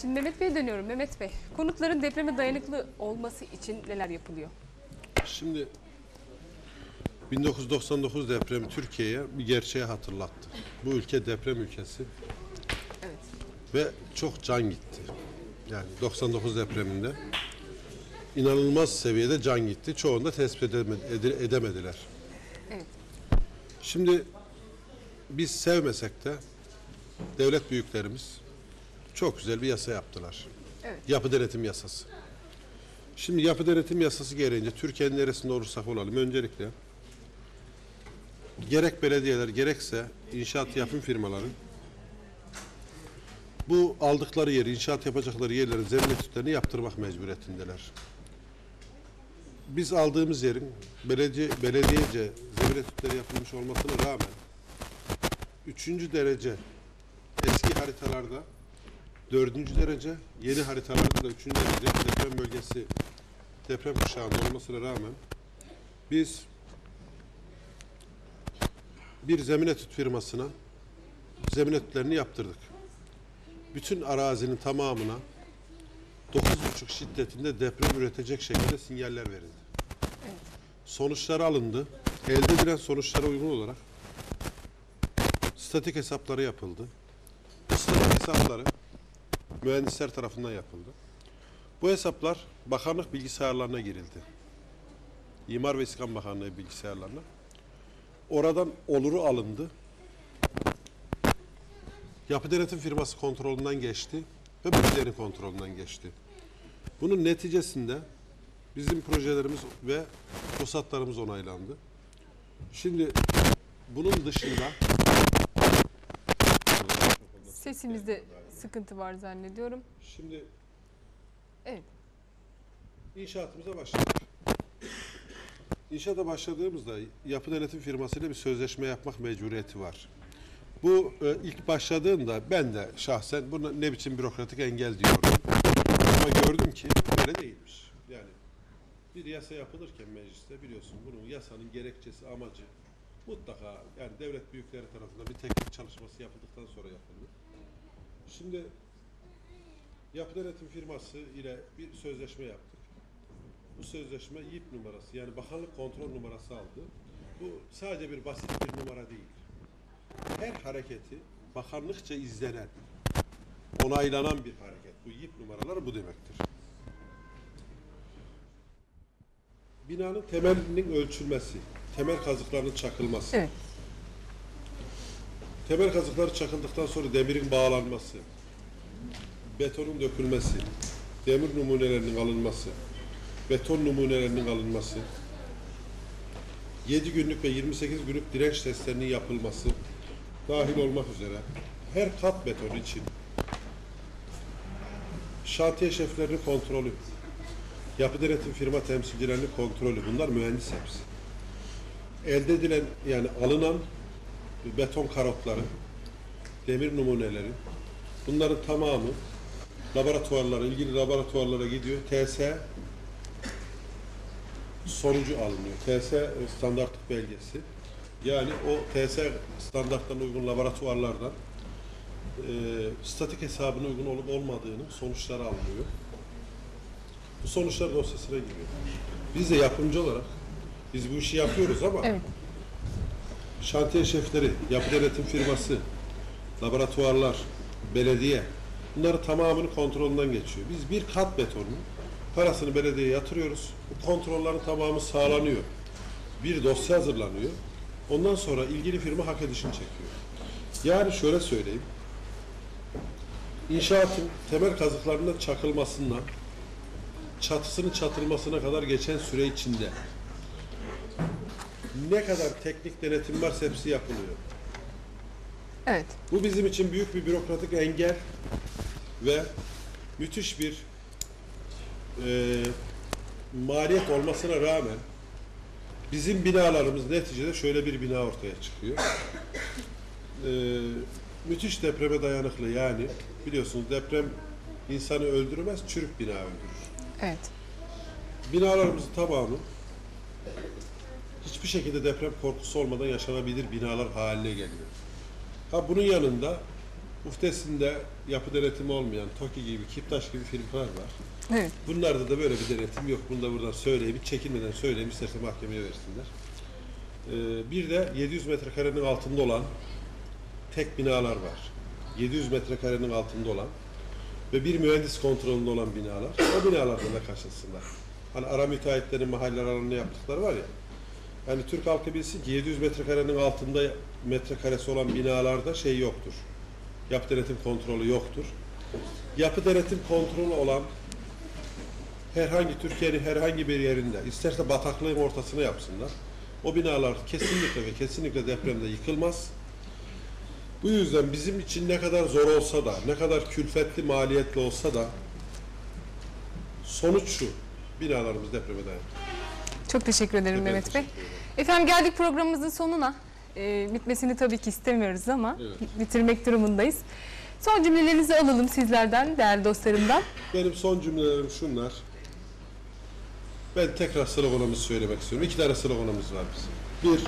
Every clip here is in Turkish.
Şimdi Mehmet Bey'e dönüyorum. Mehmet Bey, konutların depreme dayanıklı olması için neler yapılıyor? Şimdi 1999 depremi Türkiye'ye bir gerçeği hatırlattı. Bu ülke deprem ülkesi Evet. ve çok can gitti. Yani 99 depreminde inanılmaz seviyede can gitti. Çoğunu da tespit edeme- ede- edemediler. Evet. Şimdi biz sevmesek de devlet büyüklerimiz çok güzel bir yasa yaptılar. Evet. Yapı denetim yasası. Şimdi yapı denetim yasası gereğince Türkiye'nin neresinde olursak olalım öncelikle gerek belediyeler gerekse inşaat yapım firmaları bu aldıkları yeri, inşaat yapacakları yerlerin zemin etütlerini yaptırmak mecburiyetindeler. Biz aldığımız yerin belediye, belediyece zemin etütleri yapılmış olmasına rağmen üçüncü derece eski haritalarda dördüncü derece, yeni haritalarda da üçüncü derece deprem bölgesi, deprem kuşağında olmasına rağmen biz bir zemin etüt firmasına zemin etütlerini yaptırdık. Bütün arazinin tamamına 9,5 şiddetinde deprem üretecek şekilde sinyaller verildi. Sonuçları alındı. Elde edilen sonuçlara uygun olarak statik hesapları yapıldı. Bu statik hesapları mühendisler tarafından yapıldı. Bu hesaplar bakanlık bilgisayarlarına girildi. İmar ve İskan Bakanlığı bilgisayarlarına. Oradan oluru alındı. Yapı denetim firması kontrolünden geçti ve belediyenin kontrolünden geçti. Bunun neticesinde bizim projelerimiz ve ruhsatlarımız onaylandı. Şimdi bunun dışında Sesimizde sıkıntı var zannediyorum. şimdi Evet. İnşaatımıza başladık. İnşaata başladığımızda yapı denetim firmasıyla bir sözleşme yapmak mecburiyeti var. Bu e, ilk başladığında ben de şahsen buna ne biçim bürokratik engel diyordum. Ama gördüm ki öyle değilmiş. Yani bir yasa yapılırken mecliste biliyorsun bunun yasanın gerekçesi, amacı mutlaka yani devlet büyükleri tarafından bir teknik çalışması yapıldıktan sonra yapılıyor. Şimdi Yapı denetim firması ile bir sözleşme yaptık. Bu sözleşme YIP numarası yani bakanlık kontrol numarası aldı. Bu sadece bir basit bir numara değil. Her hareketi bakanlıkça izlenen, onaylanan bir hareket. Bu YIP numaraları bu demektir. Binanın temelinin ölçülmesi, temel kazıklarının çakılması, Evet. Temel kazıkları çakıldıktan sonra demirin bağlanması, betonun dökülmesi, demir numunelerinin alınması, beton numunelerinin alınması, 7 günlük ve 28 günlük direnç testlerinin yapılması dahil olmak üzere her kat beton için şantiye şeflerinin kontrolü, yapı denetim firma temsilcilerinin kontrolü bunlar mühendis hepsi. Elde edilen yani alınan beton karotları, demir numuneleri bunların tamamı laboratuvarlara, ilgili laboratuvarlara gidiyor. TS sonucu alınıyor. TS standartlık belgesi. Yani o TS standartlarına uygun laboratuvarlardan e, statik hesabına uygun olup olmadığının sonuçları alınıyor. Bu sonuçlar dosyasına giriyor. Biz de yapımcı olarak biz bu işi yapıyoruz ama Evet. Şantiye şefleri, yapı denetim firması, laboratuvarlar, belediye bunları tamamını kontrolünden geçiyor. Biz bir kat betonun parasını belediyeye yatırıyoruz. Bu kontrollerin tamamı sağlanıyor. Bir dosya hazırlanıyor. Ondan sonra ilgili firma hak edişini çekiyor. Yani şöyle söyleyeyim. İnşaatın temel kazıklarının çakılmasından çatısının çatılmasına kadar geçen süre içinde ne kadar teknik denetim varsa hepsi yapılıyor. Evet. Bu bizim için büyük bir bürokratik engel ve müthiş bir e, maliyet olmasına rağmen bizim binalarımız neticede şöyle bir bina ortaya çıkıyor. E, müthiş depreme dayanıklı yani biliyorsunuz deprem insanı öldürmez, çürük bina öldürür. Evet. Binalarımızın tamamı hiçbir şekilde deprem korkusu olmadan yaşanabilir binalar haline geliyor. Ha bunun yanında Uftesinde yapı denetimi olmayan TOKİ gibi, Kiptaş gibi firmalar var. Evet. Bunlarda da böyle bir denetim yok. Bunu da buradan söyleyeyim, hiç çekinmeden söyleyeyim, isterse mahkemeye versinler. Ee, bir de 700 metrekarenin altında olan tek binalar var. 700 metrekarenin altında olan ve bir mühendis kontrolünde olan binalar. O binalardan da kaçınsınlar. Hani ara müteahhitlerin mahalle aralarında yaptıkları var ya. Yani Türk halkı bilsin ki 700 metrekarenin altında metrekaresi olan binalarda şey yoktur. Yapı denetim kontrolü yoktur. Yapı denetim kontrolü olan herhangi Türkiye'nin herhangi bir yerinde isterse bataklığın ortasına yapsınlar. O binalar kesinlikle ve kesinlikle depremde yıkılmaz. Bu yüzden bizim için ne kadar zor olsa da, ne kadar külfetli, maliyetli olsa da sonuç şu. Binalarımız depreme dayanır. Çok teşekkür ederim Mehmet Bey. teşekkür ederim. Efendim geldik programımızın sonuna. Ee, bitmesini tabii ki istemiyoruz ama Evet. bitirmek durumundayız. Son cümlelerinizi alalım sizlerden, değerli dostlarımdan. Benim son cümlelerim şunlar. Ben tekrar sloganımızı söylemek istiyorum. İki tane sloganımız var bizim. Bir,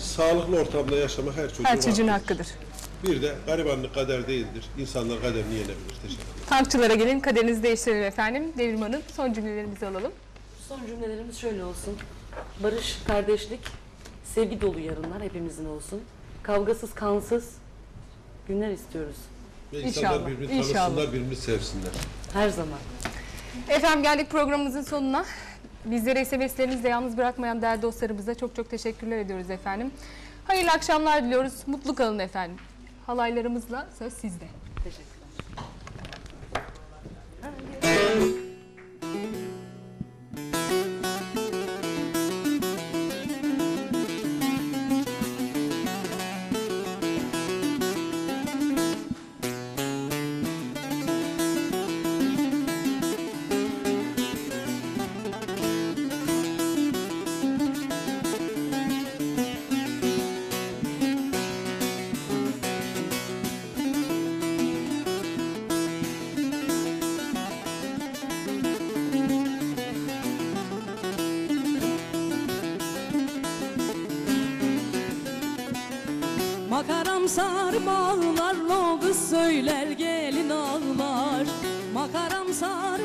sağlıklı ortamda yaşamak her çocuğun Her çocuğun hakkıdır. hakkıdır. Bir de garibanlık kader değildir. İnsanlar kaderini yenebilir. Teşekkür ederim. Tankçılara gelin, kaderinizi değiştirelim efendim. Devrim Hanım son cümlelerimizi alalım. Son cümlelerimiz şöyle olsun. Barış, kardeşlik, sevgi dolu yarınlar hepimizin olsun. Kavgasız, kansız günler istiyoruz. Ve İnşallah, birbirini inşallah. tanısınlar, birbirini sevsinler. Her zaman. Efendim geldik programımızın sonuna. Bizleri SMS'lerinizle yalnız bırakmayan değerli dostlarımıza çok çok teşekkürler ediyoruz efendim. Hayırlı akşamlar diliyoruz. Mutlu kalın efendim. Halaylarımızla söz sizde. Teşekkürler. Makaram bağlar lo kız söyler gelin ağlar Makaram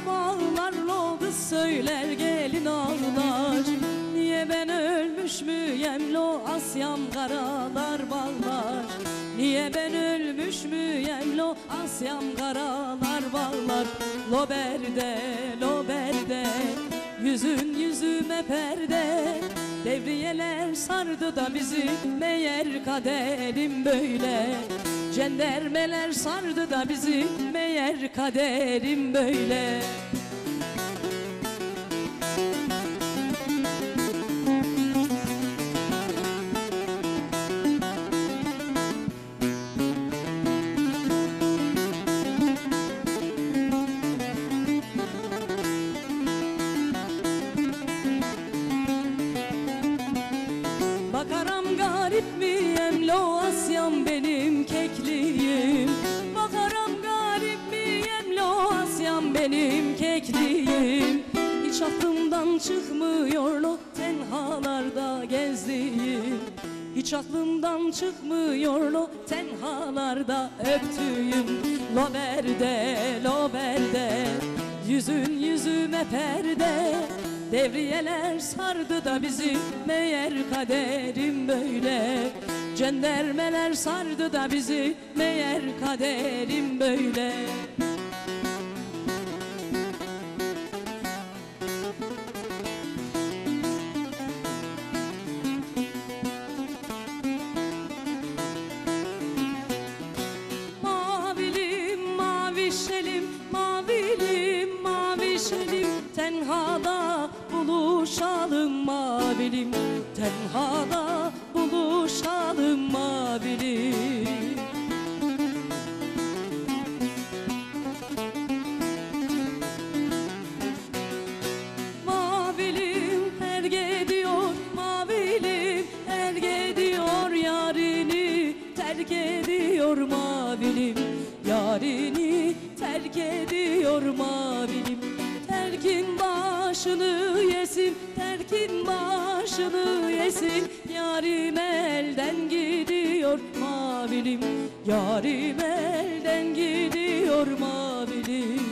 bağlar lo kız söyler gelin ağlar Niye ben ölmüş müyem lo asyam karalar bağlar Niye ben ölmüş müyem lo asyam karalar bağlar Lo berde lo berde Yüzün yüzüme perde Devriyeler sardı da bizi meğer kaderim böyle. Cendermeler sardı da bizi meğer kaderim böyle miyem lo asyam benim kekliğim Bakaram garip miyem lo asyam benim kekliğim Hiç aklımdan çıkmıyor lo tenhalarda gezdiğim. Hiç aklımdan çıkmıyor lo tenhalarda öptüğüm. Lo berde lo berde Yüzün yüzüme perde. Devriyeler sardı da bizi meğer kaderim böyle Cendermeler sardı da bizi meğer kaderim böyle. Mavilim mavişelim mavilim mavişelim Tenhada buluşalım mavilim Tenhada buluşalım mavilim Mavilim her gidiyor mavilim her gidiyor yarini terk ediyor mavilim yarini terk ediyor mavilim terk Terkin başını yesin Terkin başını yesin yarim elden gidiyor mavilim. Yarim elden gidiyor mavilim.